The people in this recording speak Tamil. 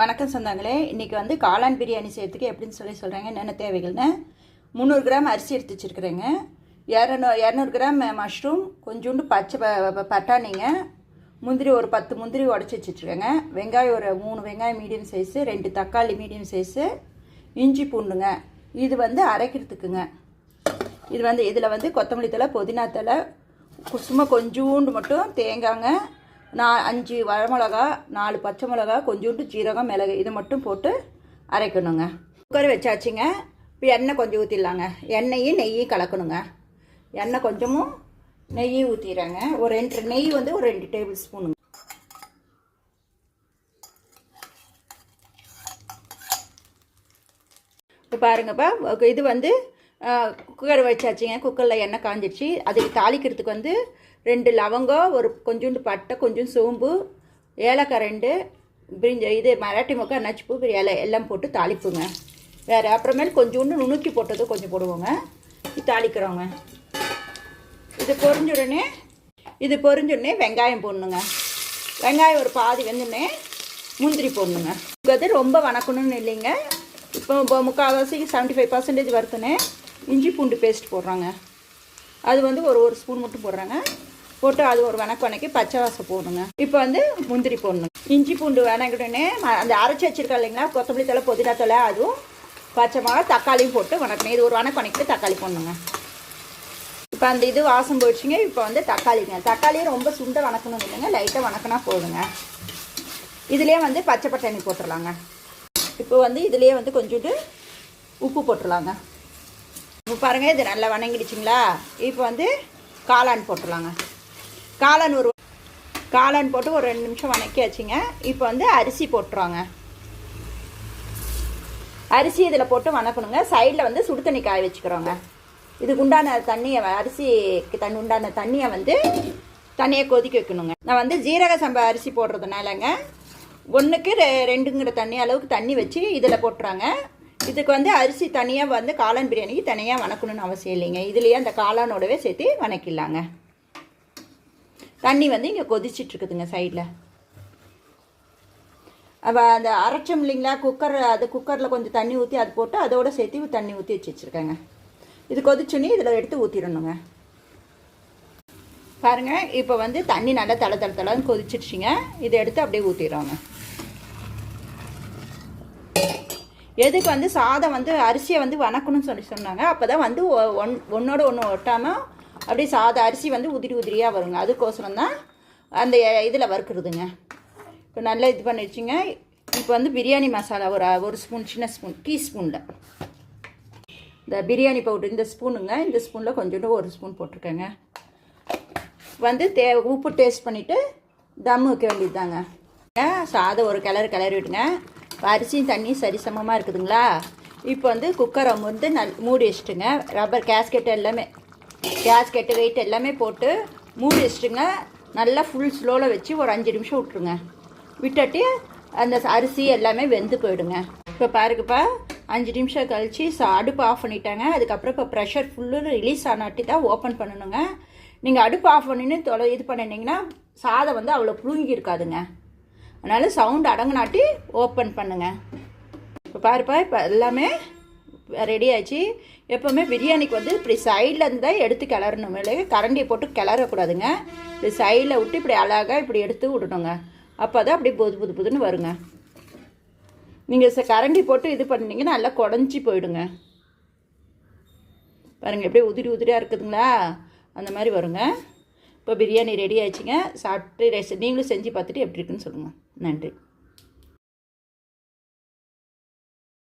வணக்கம் சொந்தங்களே. இன்றைக்கி வந்து காளான் பிரியாணி செய்யறதுக்கு எப்படின்னு சொல்லி சொல்கிறாங்க என்னென்ன தேவைகள்னு. முந்நூறு கிராம் அரிசி எடுத்து வச்சுருக்குறேங்க. இரநூ இரநூறு கிராம் மஷ்ரூம் கொஞ்சோண்டு பச்சை ப- பட்டாணிங்க. முந்திரி ஒரு பத்து முந்திரி உடச்சி வச்சுட்ருக்கேங்க வெங்காயம் ஒரு மூணு வெங்காயம் மீடியம் சைஸு ரெண்டு தக்காளி மீடியம் சைஸு இஞ்சி பூண்டுங்க. இது வந்து அரைக்கிறதுக்குங்க. இது வந்து இதில் வந்து கொத்தமல்லி தழை புதினா தழை சும்மா கொஞ்சூண்டு மட்டும் தேங்காங்க நான் அஞ்சு வரமிளகா நாலு பச்சை மிளகா கொஞ்சோண்டு ஜீரகம் மிளகு. இதை மட்டும் போட்டு அரைக்கணுங்க. குக்கர் வச்சாச்சுங்க. இப்போ எண்ணெய் கொஞ்சம் ஊற்றிடலாங்க எண்ணெயும் நெய்யும் கலக்கணுங்க. எண்ணெய் கொஞ்சமும் நெய்யும் ஊற்றிடுறேங்க ஒரு ரெண்டு நெய் வந்து ஒரு ரெண்டு டேபிள் ஸ்பூனுங்க. இப்போ பாருங்கப்பா இது வந்து குக்கர் வச்சாச்சுங்க. குக்கரில் எண்ணெய் காஞ்சிடுச்சு அதுக்கு தாளிக்கிறதுக்கு வந்து ரெண்டு லவங்கம் ஒரு கொஞ்சோண்டு பட்டை கொஞ்சம் சோம்பு ஏலக்காய் ரெண்டு பிரிஞ்ச இது மராட்டி மொக்கா நச்சுப்பு இலை எல்லாம் போட்டு தாளிப்புங்க. வேறு அப்புறமேல் கொஞ்சோண்டு நுணுக்கி போட்டது கொஞ்சம் போடுவோங்க. இது தாளிக்கிறோங்க. இது பொரிஞ்ச உடனே இது பொரிஞ்ச உடனே வெங்காயம் போடணுங்க. வெங்காயம் ஒரு பாதி வெந்துடனே முந்திரி போடணுங்க. இது ரொம்ப வணக்கணும்னு இல்லைங்க. இப்போ முக்கால்வாசிக்கு செவன்ட்டி ஃபைவ் பர்சன்டேஜ் வறுத்துனே இஞ்சி பூண்டு பேஸ்ட் போடுறாங்க. அது வந்து ஒரு ஒரு ஸ்பூன் மட்டும் போடுறாங்க. போட்டு அது ஒரு வணக்க வணக்கி பச்சை வாசம் போடணுங்க. இப்போ வந்து முந்திரி போடணும். இஞ்சி பூண்டு வணக்கிட்டோன்னே அந்த அரைச்சி வச்சிருக்கா இல்லைங்களா கொத்தமல்லி தலை புதினா தலை அதுவும் பச்சை மிளகா தக்காளியும் போட்டு வணக்கணும். இது ஒரு வணக்க வணக்கிட்டு தக்காளி போடணுங்க. இப்போ அந்த இது வாசம் போயிடுச்சுங்க. இப்போ வந்து தக்காளிங்க. தக்காளியும் ரொம்ப சுண்டை வணக்கணும் இல்லைங்க. லைட்டாக வணக்கினா போதுங்க. இதுலேயே வந்து பச்சை பட்டாணி போட்டுடலாங்க இப்போ வந்து இதுலேயே வந்து கொஞ்சோண்டு உப்பு போட்டுடலாங்க. இப்போ பாருங்கள் இது நல்லா வணங்கிடுச்சிங்களா? இப்போ வந்து காளான் போட்டுடலாங்க. காளான் ஒரு காளான் போட்டு ஒரு ரெண்டு நிமிஷம் வணக்கியாச்சுங்க. இப்போ வந்து அரிசி போட்டுருவாங்க அரிசி இதில் போட்டு வணக்கணுங்க. சைடில் வந்து சுடு தண்ணி காய வச்சுக்கிறோங்க. இதுக்கு உண்டான தண்ணியை அரிசிக்கு தண்ணி உண்டான தண்ணியை வந்து தண்ணியை கொதிக்க வைக்கணுங்க. நான் வந்து ஜீரக சம்பா அரிசி போடுறதுனாலங்க ஒன்றுக்கு ரெ ரெண்டுங்கிற தண்ணி அளவுக்கு தண்ணி வச்சு இதில் போட்டுறாங்க. இதுக்கு வந்து அரிசி தனியாக வந்து காளான் பிரியாணிக்கு தனியாக வணக்கணும்னு அவசியம் இல்லைங்க. இதுலேயே அந்த காளானோடவே சேர்த்து வணக்கிடலாங்க. தண்ணி வந்து இங்கே கொதிச்சிட்ருக்குதுங்க சைடில். அப்போ அந்த அரைச்சோம் இல்லைங்களா குக்கர் அது குக்கரில் கொஞ்சம் தண்ணி ஊற்றி அது போட்டு அதோட சேர்த்து தண்ணி ஊற்றி வச்சு வச்சுருக்கேங்க. இது கொதிச்சுன்னு இதில் எடுத்து ஊற்றிடணுங்க பாருங்க இப்போ வந்து தண்ணி நல்லா தலை தலை தலைன்னு கொதிச்சிடுச்சிங்க இதை எடுத்து அப்படியே ஊற்றிடுறோங்க எதுக்கு வந்து சாதம் வந்து அரிசியை வந்து வணக்கணும்னு சொல்லி சொன்னாங்க. அப்போ தான் வந்து ஒ- ஒன் ஒன்றோட ஒன்று ஒட்டாமல் அப்படியே சாதம் அரிசி வந்து உதிரி உதிரியாக வருங்க. அதுக்கோசரம் தான் அந்த இதில் வறுக்கிறதுங்க. இப்போ நல்லா இது பண்ணி வச்சுங்க. இப்போ வந்து பிரியாணி மசாலா ஒரு ஒரு ஸ்பூன் சின்ன ஸ்பூன் டீஸ்பூனில். இந்த பிரியாணி பவுடர் இந்த ஸ்பூனுங்க. இந்த ஸ்பூனில் கொஞ்சோண்டு ஒரு ஸ்பூன் போட்டிருக்கேங்க. வந்து தே உப்பு டேஸ்ட் பண்ணிவிட்டு தம் வைக்க வேண்டியது தாங்க சாதம் ஒரு கிளறு கிளறி விடுங்க அரிசியும் தண்ணியும் சரிசமமாக இருக்குதுங்களா? இப்போ வந்து குக்கரை வந்து நல் மூடி வச்சுட்டுங்க. ரப்பர் கேஸ்கெட் எல்லாமே கேஸ்கெட்டு வெயிட் எல்லாமே போட்டு மூடி வச்சுட்டுங்க. நல்லா ஃபுல் ஸ்லோவில் வச்சு ஒரு அஞ்சு நிமிஷம் விட்ருங்க விட்டுட்டு அந்த அரிசி எல்லாமே வெந்து போயிடுங்க. இப்போ பாருங்கப்பா அஞ்சு நிமிஷம் கழித்து ச- அடுப்பு ஆஃப் பண்ணிட்டாங்க. அதுக்கப்புறம் இப்போ ப்ரெஷர் ஃபுல்லு ரிலீஸ் ஆனாட்டி தான் ஓப்பன் பண்ணணுங்க. நீங்கள் அடுப்பு ஆஃப் பண்ணின்னு தொலை இது பண்ணினீங்கன்னா சாதம் வந்து அவ்வளோ புழுங்கி இருக்காதுங்க. அதனால் சவுண்ட் அடங்கினாட்டி ஓப்பன் பண்ணுங்க. இப்போ பாருப்பா இப்போ எல்லாமே ரெடி ஆச்சு எப்போவுமே பிரியாணிக்கு வந்து இப்படி சைடில் இருந்தால் தான் எடுத்து கிளறணும். இல்லையே கரண்டியை போட்டு கிளறக்கூடாதுங்க. இப்படி சைடில் விட்டு இப்படி அழகாக இப்படி எடுத்து விடணுங்க. அப்போ தான் அப்படி புது புது புதுன்னு வருங்க. நீங்கள் ச கரண்டி போட்டு இது பண்ணீங்கன்னா நல்லா குடஞ்சி போயிடுங்க. பாருங்கள் எப்படியே உதிரி உதிரியாக இருக்குதுங்களா? அந்த மாதிரி வருங்க. இப்போ பிரியாணி ரெடி ஆயிடுச்சுங்க. சாப்பிட்டு ரெஸ் நீங்களும் செஞ்சு பார்த்துட்டு எப்படி இருக்குன்னு சொல்லுங்கள் நன்றி.